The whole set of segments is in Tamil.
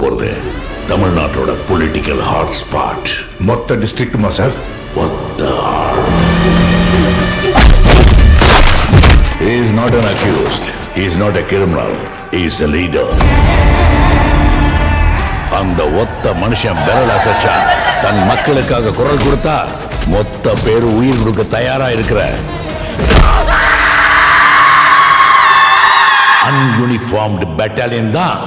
போறது தமிழ்நாட்டோட பொலிட்டிக்கல் ஹாட் ஸ்பாட் மொத்த டிஸ்ட்ரிக்ட்டுமா sir not an accused. He is not a criminal. He is a leader. அந்த ஒத்த மனுஷன் விரல் அசைச்சா தன் மக்களுக்காக குரல் கொடுத்தா மொத்த பேரு உயிர் கொடுக்க தயாரா இருக்கிற அன்யூனிஃபார்ம்டு பெட்டாலியன் தான்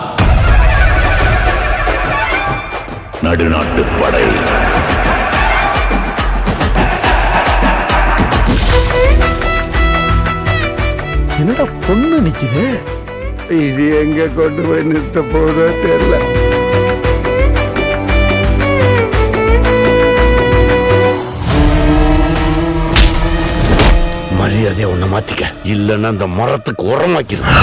நடுநாட்டு படை. என்னடா பொண்ணு நிக்குது? இது எங்க கொண்டு போய் நிறுத்த போதோ தெரியல. மரியாதையா உன்னை மாத்திக்க. இல்லைன்னா அந்த மரத்துக்கு உரமாக்கிடும்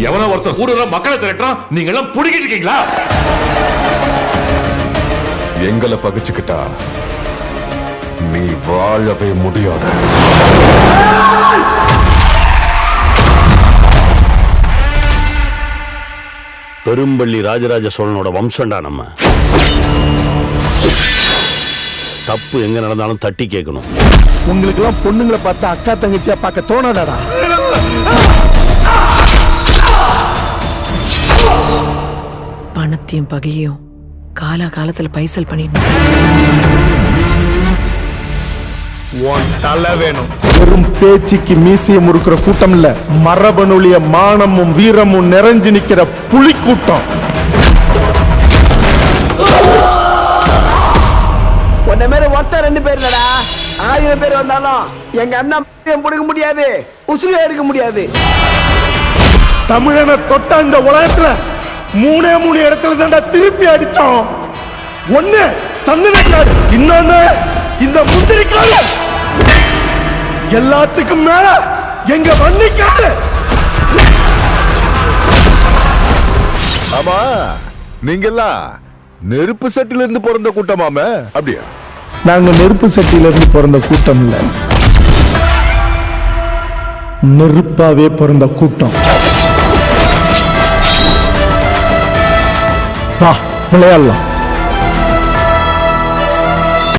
எவனோ ஒருத்தர் கூட மக்களை திரட்டுறான். நீங்க எல்லாம் புடிக்கிட்டு இருக்கீங்களா? எங்களை பகிச்சுக்கிட்டா நீ வாழவே முடியாது. பெரும்பள்ளி ராஜராஜ சோழனோட வம்சம்டா நம்ம. தப்பு எங்க நடந்தாலும் தட்டி கேட்கணும். உங்களுக்கு எல்லாம் பொண்ணுங்களை பார்த்தா அக்கா தங்கச்சியா பார்க்க தோணாதாடா? பணத்தையும் பகையும் காலா காலத்துல பைசல் தலை வேணும். வெறும் பேச்சுக்கு மீசைய முறுக்கிற கூட்டம் இல்ல. மரபணுலிய மானமும் வீரமும் நிறைஞ்சு நிக்கிற புலி கூட்டம் உன்ன மாதிரி ஒருத்தன் ரெண்டு பேர் இல்லடா. ஆயிரம் பேர் வந்தாலும் எங்க அண்ணன் பிடிக்க முடியாது உசுறு எடுக்க முடியாது. தமிழனை தொட்ட இந்த உலகத்துல மூணே மூணு இடத்துல தான்டா திருப்பி அடிச்சோம். ஒண்ணு சந்தனக்காடு இன்னொன்னு இந்த முந்திரிக்காடு. எல்லாத்துக்கும் மேல எங்க வன்னிக்காடு. ஆமா நீங்கெல்லாம் நெருப்பு சட்டில இருந்து பிறந்த கூட்டமாம? அப்படியா? நாங்க நெருப்பு சட்டியில இருந்து பிறந்த கூட்டம் இல்ல. நெருப்பாவே பிறந்த கூட்டம். 啊不练了。